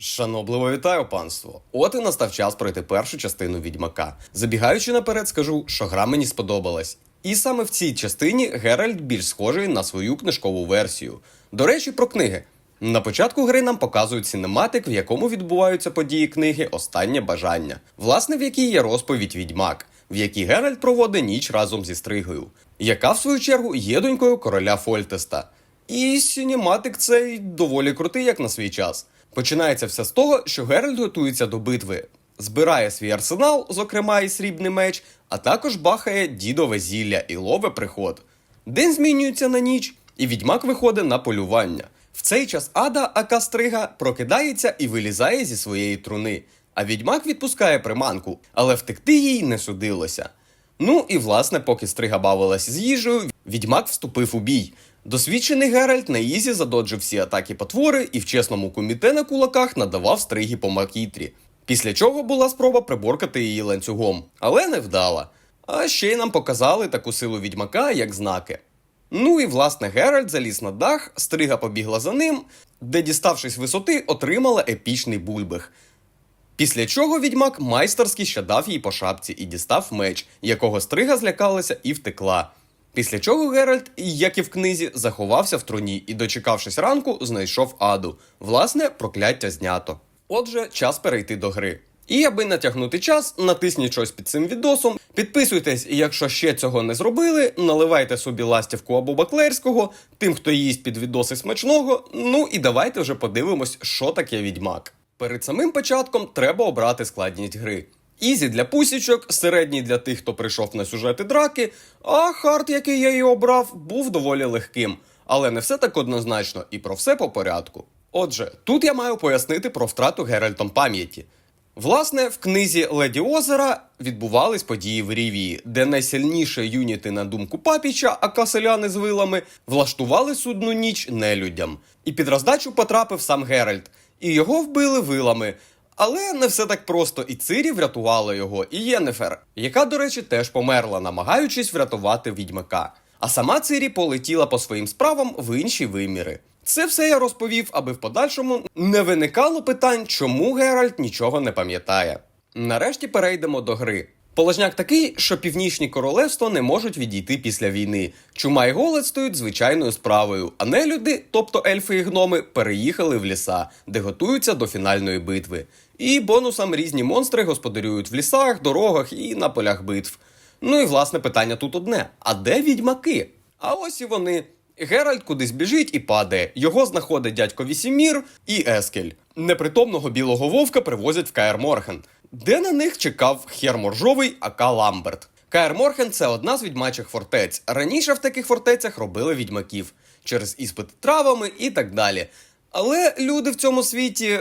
Шанобливо вітаю панство! От і настав час пройти першу частину відьмака. Забігаючи наперед, скажу, що гра мені сподобалась. І саме в цій частині Геральт більш схожий на свою книжкову версію. До речі, про книги. На початку гри нам показують синематик, в якому відбуваються події книги Останнє бажання, власне, в якій є розповідь відьмак, в якій Геральт проводить ніч разом зі Стригою, яка, в свою чергу, є донькою короля Фольтеста. І сінематик цей доволі крутий, як на свій час. Починається все з того, що Геральт готується до битви, збирає свій арсенал, зокрема і срібний меч, а також бахає дідове зілля і лове приход. День змінюється на ніч, і відьмак виходить на полювання. В цей час ада, ака стрига, прокидається і вилізає зі своєї труни. А відьмак відпускає приманку, але втекти їй не судилося. Ну і власне, поки стрига бавилась з їжею, відьмак вступив у бій. Досвідчений Геральт на ізі задоджив всі атаки потвори і в чесному куміте на кулаках надавав стригі по макітрі. Після чого була спроба приборкати її ланцюгом, але не вдала. А ще й нам показали таку силу відьмака, як знаки. Ну і власне Геральт заліз на дах, стрига побігла за ним, де, діставшись висоти, отримала епічний бульбих. Після чого відьмак майстерськи ще дав їй по шапці і дістав меч, якого стрига злякалася і втекла. Після чого Геральт, як і в книзі, заховався в труні і, дочекавшись ранку, знайшов аду. Власне, прокляття знято. Отже, час перейти до гри. І аби натягнути час, натисніть щось під цим відосом. Підписуйтесь, якщо ще цього не зробили, наливайте собі ластівку або баклерського, тим, хто їсть під відоси смачного. Ну і давайте вже подивимось, що таке відьмак. Перед самим початком треба обрати складність гри. Ізі для пусічок, середній для тих, хто прийшов на сюжети драки, а хард, який я її обрав, був доволі легким. Але не все так однозначно і про все по порядку. Отже, тут я маю пояснити про втрату Геральтом пам'яті. Власне, в книзі Леді Озера відбувались події в Рівії, де найсильніше юніти, на думку папіча, а селяни з вилами, влаштували судну ніч нелюдям. І під роздачу потрапив сам Геральт, і його вбили вилами. Але не все так просто, і Цирі врятувала його, і Єнефер, яка, до речі, теж померла, намагаючись врятувати відьмака. А сама Цирі полетіла по своїм справам в інші виміри. Це все я розповів, аби в подальшому не виникало питань, чому Геральт нічого не пам'ятає. Нарешті перейдемо до гри. Положняк такий, що північні королевства не можуть відійти після війни. Чума і голод стають звичайною справою, а нелюди, тобто ельфи і гноми, переїхали в ліса, де готуються до фінальної битви. І бонусам різні монстри господарюють в лісах, дорогах і на полях битв. Ну і власне питання тут одне: а де відьмаки? А ось і вони. Геральт кудись біжить і падає. Його знаходить дядько Вісімір і Ескель. Непритомного білого вовка привозять в Каер Морхен, де на них чекав хер моржовий Ака Ламберт. Каер Морхен це одна з відьмачих фортець. Раніше в таких фортецях робили відьмаків через іспит травами і так далі. Але люди в цьому світі,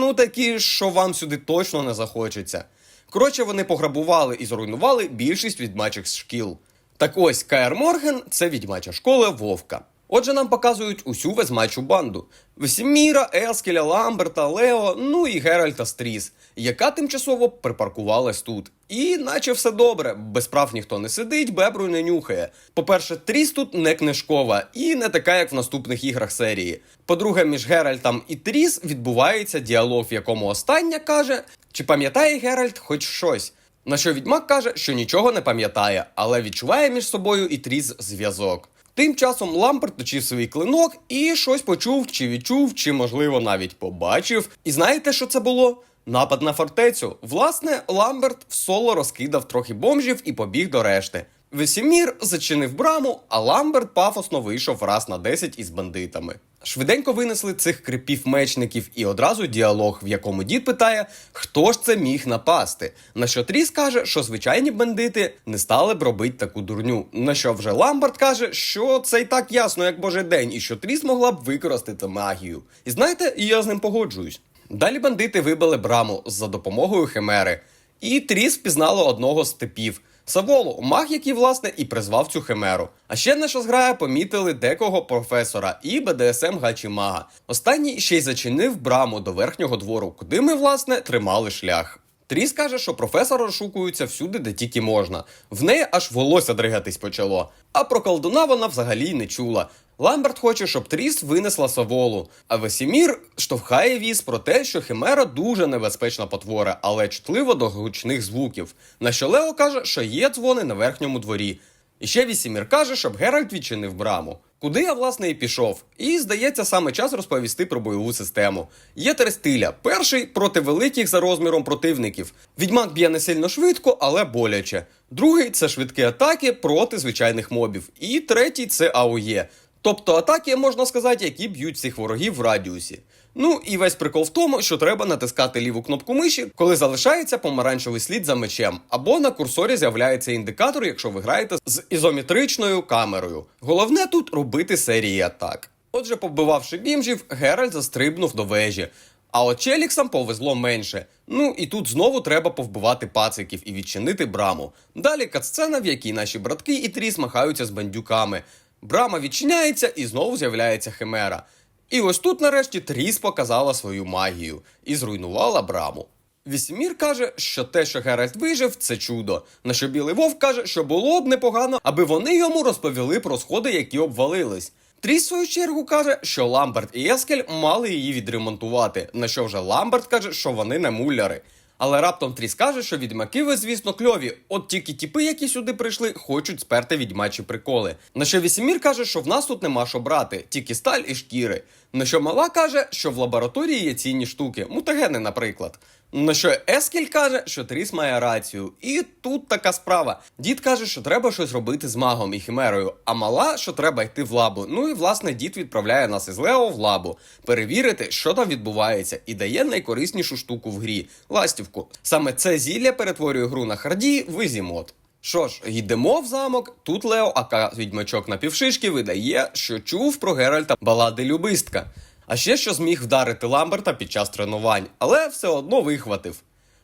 ну такі, що вам сюди точно не захочеться. Коротше, вони пограбували і зруйнували більшість відьмачих шкіл. Так ось Каер Морген це відьмача школа Вовка. Отже, нам показують усю везмачу банду: Весіміра, Ескеля, Ламберта, Лео, ну і Геральта Стріс, яка тимчасово припаркувалась тут. І наче все добре, без прав ніхто не сидить, бебру не нюхає. По-перше, Тріс тут не книжкова і не така, як в наступних іграх серії. По-друге, між Геральтом і Тріс відбувається діалог, в якому остання каже: чи пам'ятає Геральт хоч щось. На що відьмак каже, що нічого не пам'ятає, але відчуває між собою і Тріс зв'язок. Тим часом Ламберт точив свій клинок і щось почув, чи відчув, чи, можливо, навіть побачив. І знаєте, що це було? Напад на фортецю. Власне, Ламберт в соло розкидав трохи бомжів і побіг до решти. Весімір зачинив браму, а Ламберт пафосно вийшов раз на 10 із бандитами. Швиденько винесли цих крипів мечників і одразу діалог, в якому дід питає, хто ж це міг напасти. На що Тріс каже, що звичайні бандити не стали б робити таку дурню. На що вже Ламберт каже, що це й так ясно, як божий день, і що Тріс могла б використати магію. І знаєте, я з ним погоджуюсь. Далі бандити вибили браму за допомогою химери, і Тріс впізнала одного з типів. Саволу, маг, який, власне, і призвав цю химеру. А ще наша зграя помітили декого професора і БДСМ Гачімага. Останній ще й зачинив браму до верхнього двору, куди ми, власне, тримали шлях. Тріс каже, що професор розшукується всюди, де тільки можна. В неї аж волосся дригатись почало. А про колдуна вона взагалі не чула. Ламберт хоче, щоб Тріс винесла Саволу, а Весімір штовхає віз про те, що Химера дуже небезпечна потвора, але чутлива до гучних звуків. На що Лео каже, що є дзвони на верхньому дворі. І ще Вісімір каже, щоб Геральт відчинив браму. Куди я, власне, і пішов. І, здається, саме час розповісти про бойову систему. Є три стиля. Перший проти великих за розміром противників. Відьмак б'є не сильно швидко, але боляче. Другий це швидкі атаки проти звичайних мобів. І третій це АОЄ. Тобто атаки, можна сказати, які б'ють всіх ворогів в радіусі. Ну і весь прикол в тому, що треба натискати ліву кнопку миші, коли залишається помаранчевий слід за мечем, або на курсорі з'являється індикатор, якщо ви граєте з ізометричною камерою. Головне тут робити серії атак. Отже, побивавши бімжів, Геральт застрибнув до вежі. А от Челіксам повезло менше. Ну і тут знову треба повбивати пациків і відчинити браму. Далі катсцена, в якій наші братки і тріс махаються з бандюками. Брама відчиняється і знову з'являється химера. І ось тут нарешті Тріс показала свою магію і зруйнувала браму. Вісімір каже, що те, що Геральт вижив, це чудо. На що білий вовк каже, що було б непогано, аби вони йому розповіли про сходи, які обвалились. Тріс, в свою чергу, каже, що Ламберт і Ескель мали її відремонтувати. На що вже Ламберт каже, що вони не муляри. Але раптом Тріс каже, що відьмаки ви, звісно, кльові. От тільки тіпи, які сюди прийшли, хочуть сперти відьмачі приколи. На що Вісімір каже, що в нас тут нема що брати, тільки сталь і шкіри. На що мала каже, що в лабораторії є цінні штуки, мутагени, наприклад. На що Ескель каже, що Тріс має рацію. І тут така справа. Дід каже, що треба щось робити з магом і химерою, а мала, що треба йти в лабу. Ну і власне дід відправляє нас із Лео в лабу, перевірити, що там відбувається, і дає найкориснішу штуку в грі ластівку. Саме це зілля перетворює гру на харді в ізімод. Що ж, йдемо в замок. Тут Лео, ака відьмачок на півшишки, видає, що чув про Геральта балади любистка. А ще що зміг вдарити Ламберта під час тренувань, але все одно вихватив.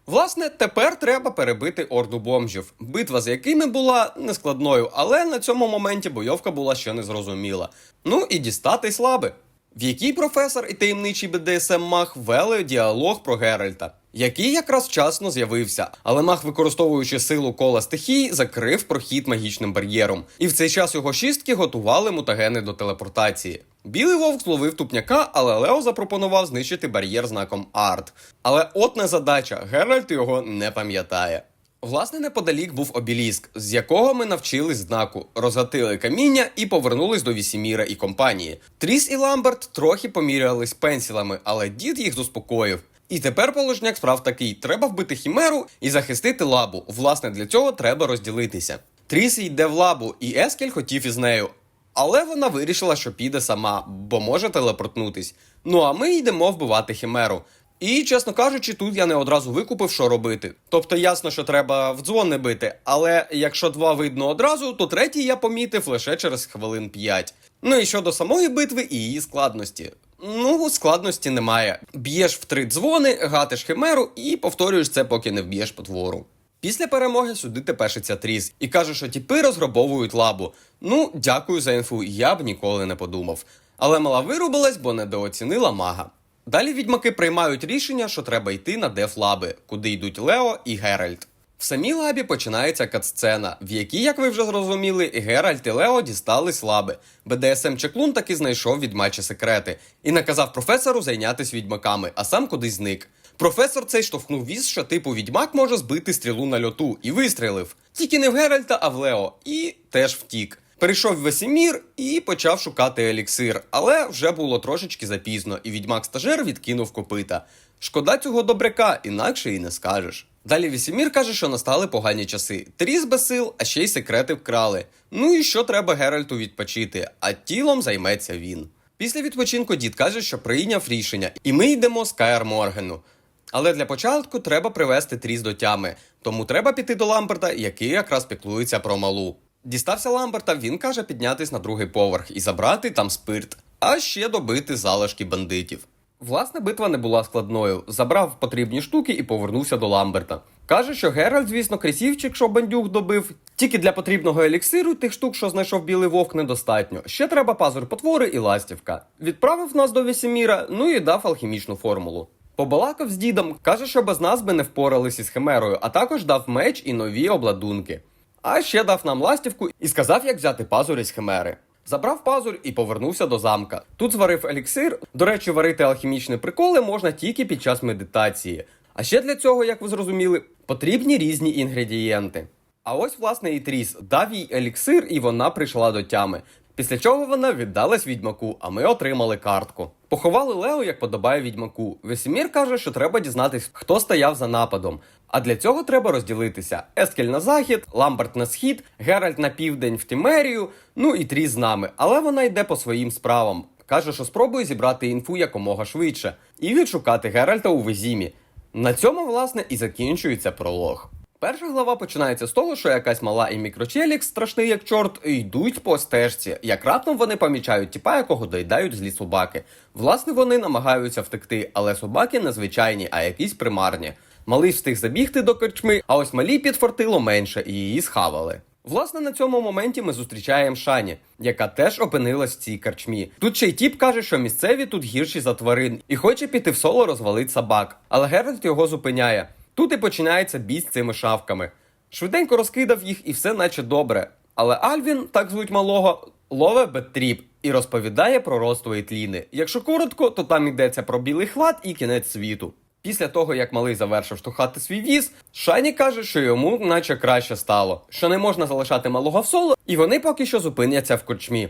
Власне, тепер треба перебити орду бомжів, битва з якими була нескладною, але на цьому моменті бойовка була ще не зрозуміла. Ну і дістати слаби. В якій професор і таємничий БДСМ маг вели діалог про Геральта, який якраз вчасно з'явився, але маг, використовуючи силу кола стихій, закрив прохід магічним бар'єром. І в цей час його шістки готували мутагени до телепортації. Білий вовк зловив тупняка, але Лео запропонував знищити бар'єр знаком Арт. Але от не задача, Геральт його не пам'ятає. Власне, неподалік був обіліск, з якого ми навчились знаку, розгатили каміння і повернулись до Вісіміра і компанії. Тріс і Ламберт трохи помірялись пенсілами, але дід їх заспокоїв. І тепер положняк справ такий: треба вбити хімеру і захистити лабу. Власне, для цього треба розділитися. Тріс йде в лабу, і Ескель хотів із нею. Але вона вирішила, що піде сама, бо може телепортнутись. Ну а ми йдемо вбивати хімеру. І, чесно кажучи, тут я не одразу викупив, що робити. Тобто, ясно, що треба в дзвони бити, але якщо два видно одразу, то третій я помітив лише через хвилин п'ять. Ну і щодо самої битви і її складності. Ну, складності немає. Б'єш в три дзвони, гатиш химеру і повторюєш це, поки не вб'єш потвору. Після перемоги сюди тепешиться тріс і каже, що тіпи розграбовують лабу. Ну, дякую за інфу, я б ніколи не подумав. Але мала вирубилась, бо недооцінила мага. Далі відьмаки приймають рішення, що треба йти на дефлаби, куди йдуть Лео і Геральт. В самій лабі починається катсцена, в якій, як ви вже зрозуміли, Геральт і Лео дістались лаби. БДСМ Чеклун таки знайшов відьмачі секрети і наказав професору зайнятися відьмаками, а сам кудись зник. Професор цей штовхнув віз, що типу відьмак може збити стрілу на льоту, і вистрілив. Тільки не в Геральта, а в Лео, і теж втік. Перейшов в Весемір і почав шукати еліксир, але вже було трошечки запізно, і відьмак стажер відкинув копита. Шкода цього добряка, інакше і не скажеш. Далі Вісімір каже, що настали погані часи. Тріс без сил, а ще й секрети вкрали. Ну і що треба Геральту відпочити, а тілом займеться він. Після відпочинку дід каже, що прийняв рішення, і ми йдемо з Каер Моргену. Але для початку треба привести тріс до тями, тому треба піти до Ламберта, який якраз піклується про малу. Дістався Ламберта, він каже піднятись на другий поверх і забрати там спирт, а ще добити залишки бандитів. Власне, битва не була складною. Забрав потрібні штуки і повернувся до Ламберта. Каже, що Геральт, звісно, кресівчик, що бандюк добив. Тільки для потрібного еліксиру тих штук, що знайшов білий вовк, недостатньо. Ще треба пазур потвори і ластівка. Відправив нас до Весеміра, ну і дав алхімічну формулу. Побалакав з дідом, каже, що без нас би не впорались із химерою, а також дав меч і нові обладунки. А ще дав нам ластівку і сказав, як взяти пазур із химери. Забрав пазур і повернувся до замка. Тут зварив еліксир. До речі, варити алхімічні приколи можна тільки під час медитації. А ще для цього, як ви зрозуміли, потрібні різні інгредієнти. А ось, власне, і Тріс дав їй еліксир, і вона прийшла до тями. Після чого вона віддалась відьмаку, а ми отримали картку. Поховали Лео, як подобає відьмаку. Весімір каже, що треба дізнатись, хто стояв за нападом. А для цього треба розділитися: Ескель на захід, Ламберт на схід, Геральт на південь в Тімерію, ну і Тріс з нами. Але вона йде по своїм справам. Каже, що спробує зібрати інфу якомога швидше і відшукати Геральта у Везімі. На цьому, власне, і закінчується пролог. Перша глава починається з того, що якась мала і мікрочелік, страшний як чорт, йдуть по стежці. Як раптом вони помічають тіпа, якого доїдають злі собаки. Власне, вони намагаються втекти, але собаки не звичайні, а якісь примарні. Малий встиг забігти до корчми, а ось малій підфартило менше і її схавали. Власне, на цьому моменті ми зустрічаємо Шані, яка теж опинилась в цій карчмі. Тут ще й тіп каже, що місцеві тут гірші за тварин, і хоче піти в соло розвалить собак. Але Геральт його зупиняє. Тут і починається бій з цими шавками. Швиденько розкидав їх і все наче добре. Але Альвін, так звуть малого, лове беттріп і розповідає про роство тліни. Якщо коротко, то там йдеться про білий хват і кінець світу. Після того, як малий завершив штовхати свій віз, Шані каже, що йому наче краще стало, що не можна залишати малого в соло, і вони поки що зупиняться в корчмі.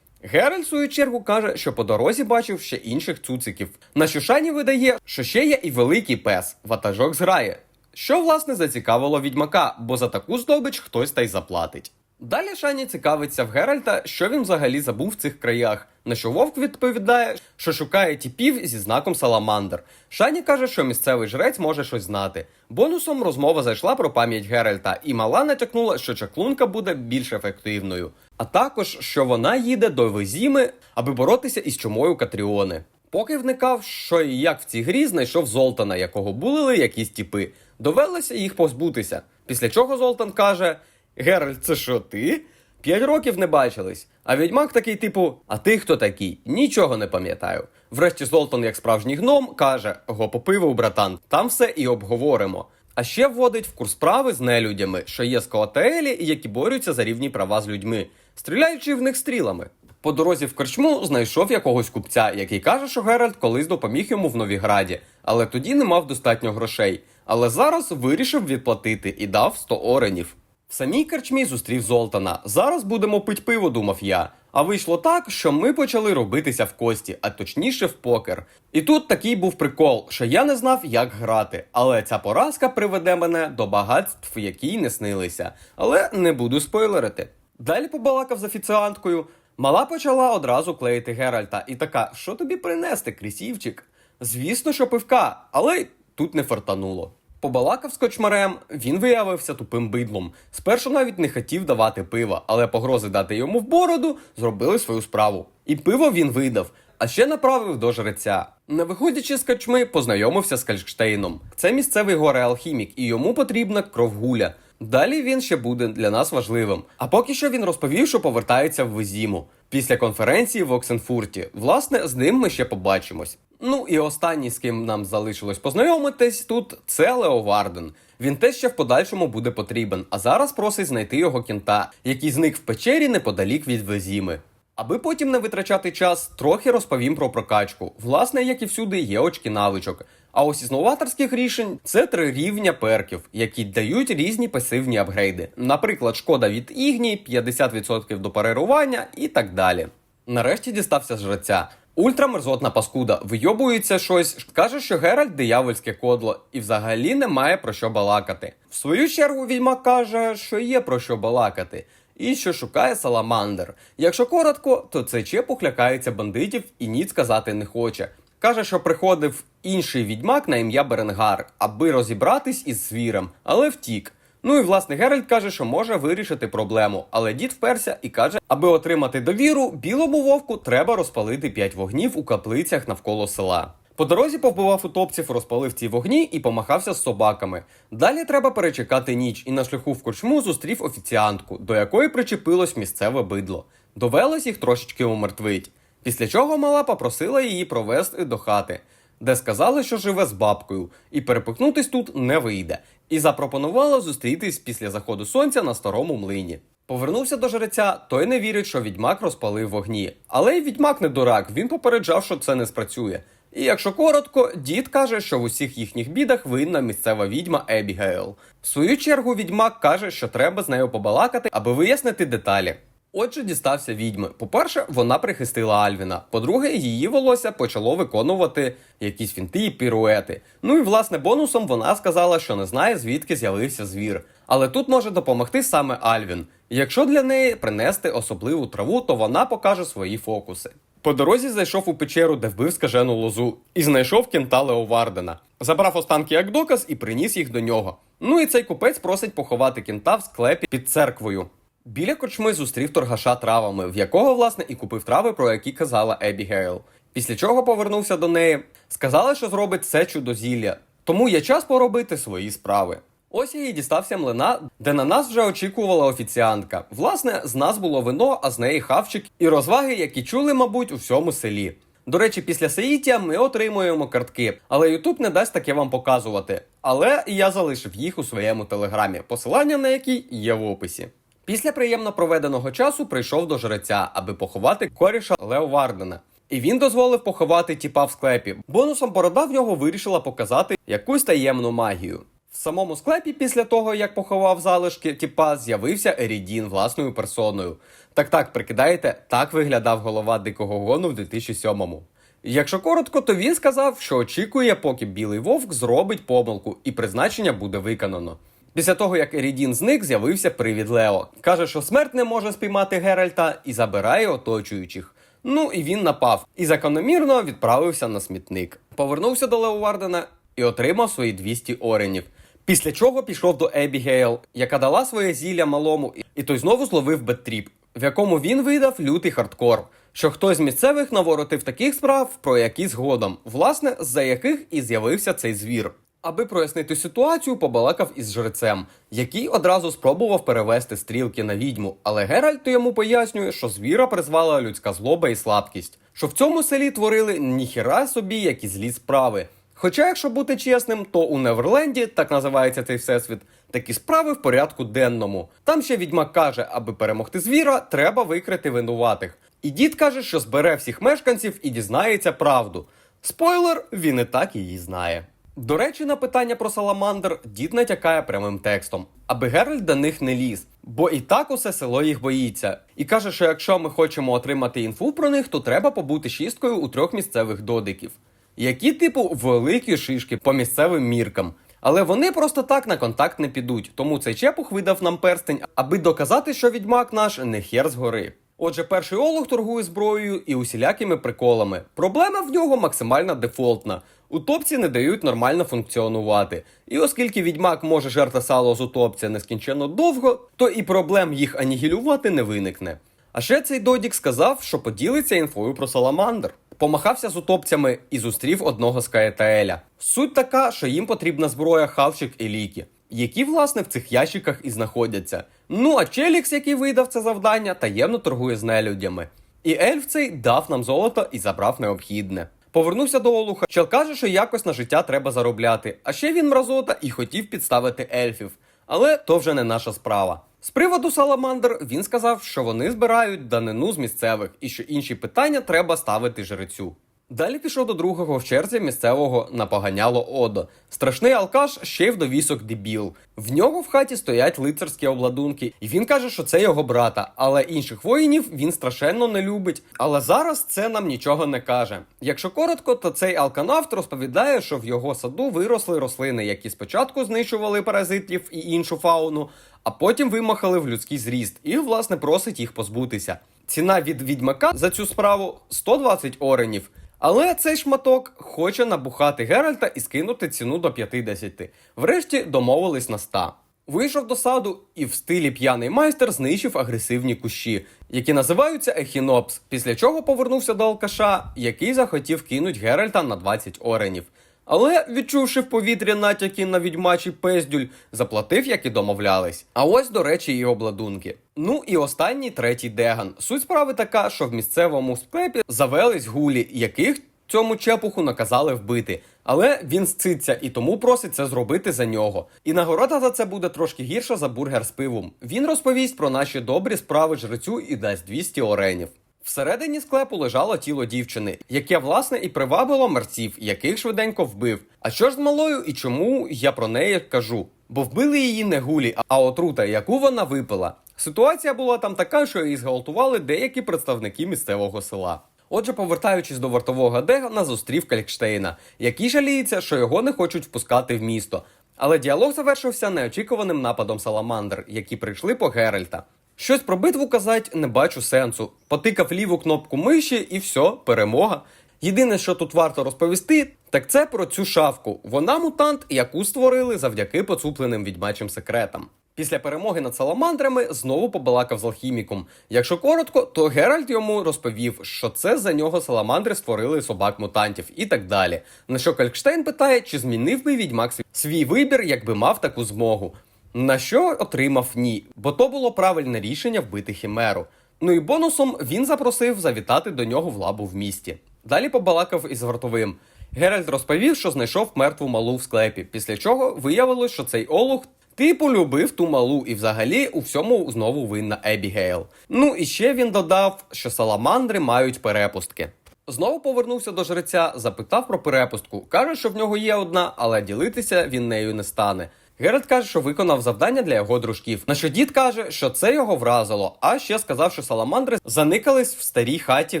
Геральт, в свою чергу, каже, що по дорозі бачив ще інших цуциків. На що Шані видає, що ще є і великий пес, ватажок зграє. Що, власне, зацікавило відьмака, бо за таку здобич хтось та й заплатить. Далі Шані цікавиться в Геральта, що він взагалі забув в цих краях. На що вовк відповідає, що шукає тіпів зі знаком Саламандр. Шані каже, що місцевий жрець може щось знати. Бонусом розмова зайшла про пам'ять Геральта, і мала натякнула, що чаклунка буде більш ефективною. А також, що вона їде до Везіми, аби боротися із чумою Катріони. Поки вникав, що і як в цій грі знайшов Золтана, якого булили якісь тіпи. Довелося їх позбутися. Після чого Золтан каже: Геральт, це що ти? П'ять років не бачились. А відьмак такий, типу, а ти хто такий? Нічого не пам'ятаю. Врешті Золтан, як справжній гном, каже: Го попивив, братан, там все і обговоримо. А ще вводить в курс справи з нелюдями, що є скоотелі, які борються за рівні права з людьми, стріляючи в них стрілами. По дорозі в корчму знайшов якогось купця, який каже, що Геральт колись допоміг йому в Новіграді, але тоді не мав достатньо грошей. Але зараз вирішив відплатити і дав 100 оренів. В самій карчмі зустрів Золтана. Зараз будемо пить пиво, думав я. А вийшло так, що ми почали робитися в кості, а точніше в покер. І тут такий був прикол, що я не знав, як грати. Але ця поразка приведе мене до багатств, які не снилися. Але не буду спойлерити. Далі побалакав з офіціанткою. Мала почала одразу клеїти Геральта, і така: що тобі принести, крісівчик? Звісно, що пивка, але тут не фартануло. Побалакав з кочмарем, він виявився тупим бидлом. Спершу навіть не хотів давати пива, але погрози дати йому в бороду зробили свою справу. І пиво він видав, а ще направив до жреця. Не виходячи з качми, познайомився з Кальштейном. Це місцевий горе-алхімік, і йому потрібна кров гуля. Далі він ще буде для нас важливим. А поки що він розповів, що повертається в Везіму після конференції в Оксенфурті. Власне, з ним ми ще побачимось. Ну і останній, з ким нам залишилось познайомитись тут, це Лео Варден. Він теж ще в подальшому буде потрібен, а зараз просить знайти його кінта, який зник в печері неподалік від Везіми. Аби потім не витрачати час, трохи розповім про прокачку. Власне, як і всюди, є очки навичок. А ось із новаторських рішень це три рівня перків, які дають різні пасивні апгрейди. Наприклад, шкода від ігні, 50% до парирування і так далі. Нарешті дістався жреця. Ультрамерзотна паскуда вийобується щось, каже, що Геральт диявольське кодло і взагалі немає про що балакати. В свою чергу відьмак каже, що є про що балакати, і що шукає саламандр. Якщо коротко, то цей чепух лякається бандитів і ніц сказати не хоче. Каже, що приходив інший відьмак на ім'я Беренгар, аби розібратись із звірем, але втік. Ну і власне Геральт каже, що може вирішити проблему, але дід вперся і каже, аби отримати довіру, білому вовку треба розпалити п'ять вогнів у каплицях навколо села. По дорозі повбивав утопців, розпалив ці вогні і помахався з собаками. Далі треба перечекати ніч, і на шляху в корчму зустрів офіціантку, до якої причепилось місцеве бидло. Довелось їх трошечки умертвить. Після чого мала попросила її провести до хати. де сказали, що живе з бабкою, і перепихнутись тут не вийде, і запропонувала зустрітись після заходу сонця на старому млині. Повернувся до жреця, той не вірить, що відьмак розпалив вогні. Але й відьмак не дурак, він попереджав, що це не спрацює. І якщо коротко, дід каже, що в усіх їхніх бідах винна місцева відьма Ебігейл. В свою чергу відьмак каже, що треба з нею побалакати, аби вияснити деталі. Отже, дістався відьми. По-перше, вона прихистила Альвіна. По-друге, її волосся почало виконувати якісь фінти і піруети. Ну і власне бонусом вона сказала, що не знає, звідки з'явився звір. Але тут може допомогти саме Альвін. Якщо для неї принести особливу траву, то вона покаже свої фокуси. По дорозі зайшов у печеру, де вбив скажену лозу, і знайшов кента Леовардена. Забрав останки як доказ і приніс їх до нього. Ну і цей купець просить поховати кента в склепі під церквою. Біля корчми зустрів торгаша травами, в якого, власне, і купив трави, про які казала Ебігейл. Після чого повернувся до неї. Сказали, що зробить це чудозілля, тому є час поробити свої справи. Ось я і дістався млина, де на нас вже очікувала офіціантка. Власне, з нас було вино, а з неї хавчик і розваги, які чули, мабуть, у всьому селі. До речі, після сеїття ми отримуємо картки, але Ютуб не дасть таке вам показувати. Але я залишив їх у своєму телеграмі, посилання на який є в описі. Після приємно проведеного часу прийшов до жреця, аби поховати коріша Лео Вардена. І він дозволив поховати тіпа в склепі. Бонусом борода в нього вирішила показати якусь таємну магію. В самому склепі, після того як поховав залишки тіпа, з'явився Ерідін власною персоною. Так так, прикидаєте, так виглядав голова дикого гону в 2007-му. Якщо коротко, то він сказав, що очікує, поки білий вовк зробить помилку, і призначення буде виконано. Після того, як Ерідін зник, з'явився привід Лео. Каже, що смерть не може спіймати Геральта і забирає оточуючих. Ну і він напав і закономірно відправився на смітник. Повернувся до Лео Вардена і отримав свої 200 оренів. Після чого пішов до Ебігейл, яка дала своє зілля малому, і той знову зловив беттріп, в якому він видав лютий хардкор. Що хтось з місцевих наворотив таких справ, про які згодом, власне, з-за яких і з'явився цей звір. Аби прояснити ситуацію, побалакав із жрецем, який одразу спробував перевести стрілки на відьму, але Геральт йому пояснює, що звіра призвала людська злоба і слабкість, що в цьому селі творили ніхіра собі які злі справи. Хоча, якщо бути чесним, то у Неверленді, так називається цей всесвіт, такі справи в порядку денному. Там ще відьмак каже, аби перемогти звіра, треба викрити винуватих. І дід каже, що збере всіх мешканців і дізнається правду. Спойлер, він і так її знає. До речі, на питання про саламандр дід натякає прямим текстом, аби Геральт до них не ліз, бо і так усе село їх боїться. І каже, що якщо ми хочемо отримати інфу про них, то треба побути шісткою у трьох місцевих додиків, які, типу, великі шишки по місцевим міркам. Але вони просто так на контакт не підуть, тому цей чепух видав нам перстень, аби доказати, що відьмак наш не хер згори. Отже, перший олух торгує зброєю і усілякими приколами. Проблема в нього максимально дефолтна. Утопці не дають нормально функціонувати. І оскільки відьмак може жерти сало з утопця нескінченно довго, то і проблем їх анігілювати не виникне. А ще цей додік сказав, що поділиться інфою про саламандр. Помахався з утопцями і зустрів одного з Каетаеля. Суть така, що їм потрібна зброя, хавчик і ліки, які, власне, в цих ящиках і знаходяться. Ну а Челікс, який видав це завдання, таємно торгує з нелюдями. І ельф цей дав нам золото і забрав необхідне. Повернувся до Олуха. Чел каже, що якось на життя треба заробляти. А ще він мразота і хотів підставити ельфів. Але то вже не наша справа. З приводу Саламандр він сказав, що вони збирають данину з місцевих і що інші питання треба ставити жрецю. Далі пішов до другого в черзі місцевого напоганяло Одо. Страшний алкаш ще й в довісок дебіл. В нього в хаті стоять лицарські обладунки, і він каже, що це його брата, але інших воїнів він страшенно не любить. Але зараз це нам нічого не каже. Якщо коротко, то цей алканавт розповідає, що в його саду виросли рослини, які спочатку знищували паразитів і іншу фауну, а потім вимахали в людський зріст, і власне просить їх позбутися. Ціна від відьмака за цю справу 120 оренів. Але цей шматок хоче набухати Геральта і скинути ціну до 50. Врешті домовились на 100. Вийшов до саду і в стилі п'яний майстер знищив агресивні кущі, які називаються Ехінопс, після чого повернувся до алкаша, який захотів кинуть Геральта на 20 оренів. Але, відчувши в повітрі натяки на відьмачий пездюль, заплатив, як і домовлялись. А ось, до речі, і обладунки. Ну і останній третій деган. Суть справи така, що в місцевому склепі завелись гулі, яких цьому чепуху наказали вбити. Але він сциться і тому просить це зробити за нього. І нагорода за це буде трошки гірша за бургер з пивом. Він розповість про наші добрі справи жрецю і дасть 200 оренів. Всередині склепу лежало тіло дівчини, яке власне і привабило мерців, яких швиденько вбив. А що ж з малою і чому я про неї кажу? Бо вбили її не гулі, а отрута, яку вона випила. Ситуація була там така, що її зґвалтували деякі представники місцевого села. Отже, повертаючись до вартового Дегана, зустрів Калькштейна, який жаліється, що його не хочуть впускати в місто. Але діалог завершився неочікуваним нападом саламандр, які прийшли по Геральта. Щось про битву казать не бачу сенсу. Потикав ліву кнопку миші і все, перемога. Єдине, що тут варто розповісти, так це про цю шавку. Вона мутант, яку створили завдяки поцупленим відьмачим секретам. Після перемоги над саламандрами знову побалакав з алхіміком. Якщо коротко, то Геральт йому розповів, що це за нього саламандри створили собак-мутантів і так далі. На що Калькштейн питає, чи змінив би відьмак свій вибір, якби мав таку змогу. На що отримав ні, бо то було правильне рішення вбити хімеру. Ну і бонусом він запросив завітати до нього в лабу в місті. Далі побалакав із вартовим. Геральт розповів, що знайшов мертву малу в склепі, після чого виявилось, що цей олух типу любив ту малу і взагалі у всьому знову винна Ебігейл. Ну і ще він додав, що саламандри мають перепустки. Знову повернувся до жреця, запитав про перепустку. Каже, що в нього є одна, але ділитися він нею не стане. Геральт каже, що виконав завдання для його дружків. На що дід каже, що це його вразило. А ще сказав, що саламандри заникались в старій хаті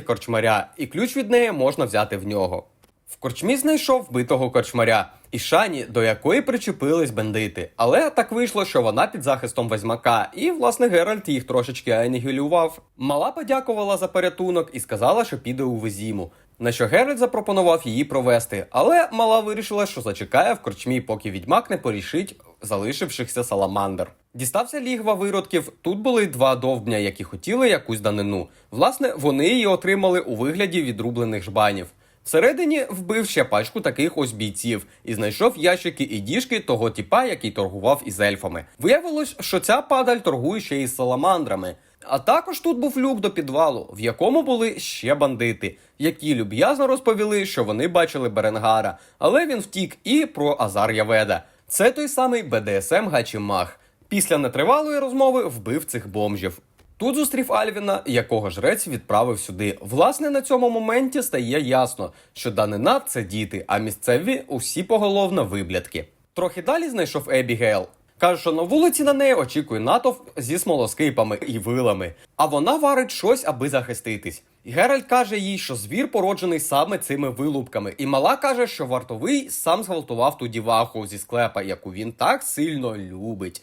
корчмаря, і ключ від неї можна взяти в нього. В корчмі знайшов вбитого корчмаря і шані, до якої причепились бандити. Але так вийшло, що вона під захистом Вазьмака, і власне Геральт їх трошечки анігілював. Мала подякувала за порятунок і сказала, що піде у Везіму. На що Геральт запропонував її провести, але мала вирішила, що зачекає в корчмі, поки відьмак не порішить залишившихся саламандр. Дістався лігва виродків. Тут були два довбня, які хотіли якусь данину. Власне, вони її отримали у вигляді відрублених жбанів. Всередині вбив ще пачку таких ось бійців і знайшов ящики і діжки того тіпа, який торгував із ельфами. Виявилось, що ця падаль торгує ще із саламандрами. А також тут був люк до підвалу, в якому були ще бандити, які люб'язно розповіли, що вони бачили Беренгара, але він втік і про Азар Яведа. Це той самий БДСМ Гачімах. Після нетривалої розмови вбив цих бомжів. Тут зустрів Альвіна, якого жрець відправив сюди. Власне, на цьому моменті стає ясно, що данина це діти, а місцеві усі поголовно виблядки. Трохи далі знайшов Ебігейл. Каже, що на вулиці на неї очікує натовп зі смолоскипами і вилами, а вона варить щось, аби захиститись. Геральт каже їй, що звір породжений саме цими вилупками, і мала каже, що вартовий сам зґвалтував ту діваху зі склепа, яку він так сильно любить.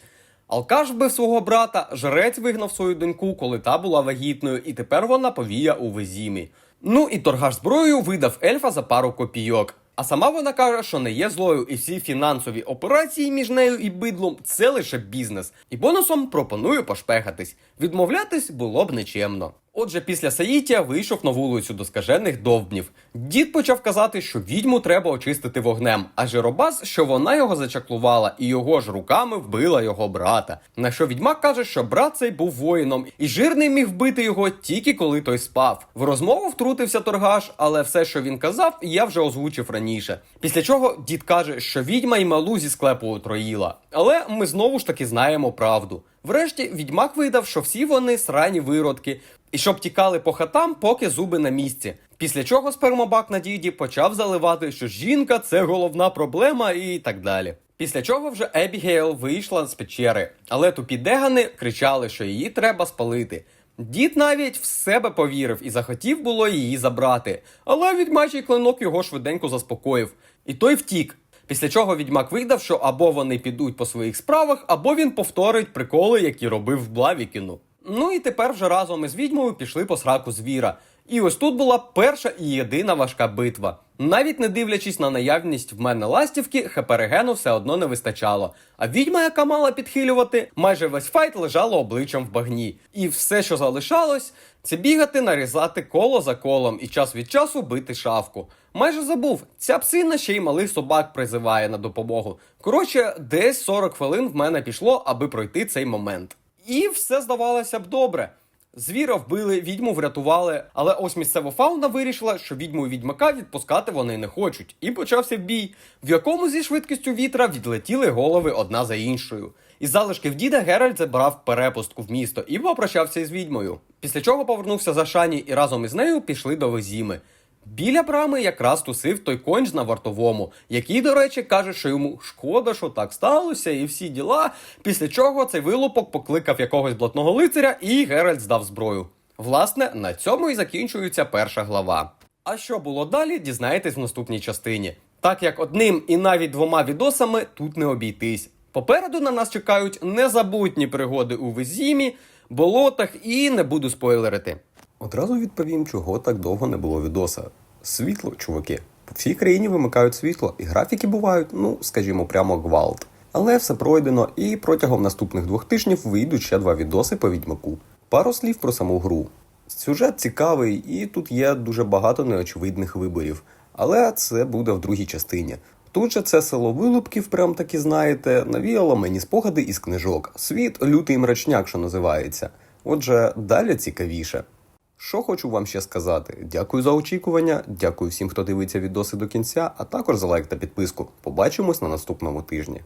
Алкаш вбив свого брата, жрець вигнав свою доньку, коли та була вагітною, і тепер вона повія у везімі. Ну і торгаш зброєю видав ельфа за пару копійок. А сама вона каже, що не є злою, і всі фінансові операції між нею і бидлом це лише бізнес. І бонусом пропоную пошпехатись. Відмовлятись було б нечемно. Отже, після Саїтія вийшов на вулицю до скажених довбнів. Дід почав казати, що відьму треба очистити вогнем, а Жиробас, що вона його зачаклувала, і його ж руками вбила його брата. На що відьмак каже, що брат цей був воїном, і жирний міг вбити його тільки коли той спав. В розмову втрутився торгаш, але все, що він казав, я вже озвучив раніше. Після чого дід каже, що відьма й малу зі склепу отроїла. Але ми знову ж таки знаємо правду. Врешті відьмак видав, що всі вони срані виродки, і щоб тікали по хатам, поки зуби на місці. Після чого спермобак на діді почав заливати, що жінка це головна проблема і так далі. Після чого вже Ебігейл вийшла з печери, але тупі дегани кричали, що її треба спалити. Дід навіть в себе повірив і захотів було її забрати, але відьмачий клинок його швиденько заспокоїв, і той втік. Після чого відьмак видав, що або вони підуть по своїх справах, або він повторить приколи, які робив в Блавікіну. Ну і тепер вже разом із відьмою пішли по сраку звіра. І ось тут була перша і єдина важка битва. Навіть не дивлячись на наявність в мене ластівки, хеперегену все одно не вистачало. А відьма, яка мала підхилювати, майже весь файт лежала обличчям в багні. І все, що залишалось, це бігати, нарізати коло за колом і час від часу бити шавку. Майже забув, ця псина ще й малих собак призиває на допомогу. Коротше, десь 40 хвилин в мене пішло, аби пройти цей момент. І все здавалося б добре. Звіра вбили, відьму врятували, але ось місцева фауна вирішила, що відьму і відьмака відпускати вони не хочуть, і почався бій, в якому зі швидкістю вітра відлетіли голови одна за іншою. Із залишків діда Геральт забрав перепустку в місто і попрощався із відьмою. Після чого повернувся за Шані і разом із нею пішли до Везіми. Біля брами якраз тусив той конь на вартовому, який, до речі, каже, що йому шкода, що так сталося, і всі діла. Після чого цей вилупок покликав якогось блатного лицаря, і Геральт здав зброю. Власне, на цьому і закінчується перша глава. А що було далі, дізнаєтесь в наступній частині. Так як одним і навіть двома відосами тут не обійтись. Попереду на нас чекають незабутні пригоди у Везімі, болотах і не буду спойлерити. Одразу відповім, чого так довго не було відоса. Світло, чуваки. По всій країні вимикають світло, і графіки бувають, ну, скажімо, прямо гвалт. Але все пройдено, і протягом наступних двох тижнів вийдуть ще два відоси по відьмаку. Пару слів про саму гру. Сюжет цікавий, і тут є дуже багато неочевидних виборів. Але це буде в другій частині. Тут же це село вилупків, прям таки знаєте, навіяло мені спогади із книжок. Світ лютий мрачняк, що називається. Отже, далі цікавіше. Що хочу вам ще сказати? Дякую за очікування, дякую всім, хто дивиться відоси до кінця, а також за лайк та підписку. Побачимось на наступному тижні.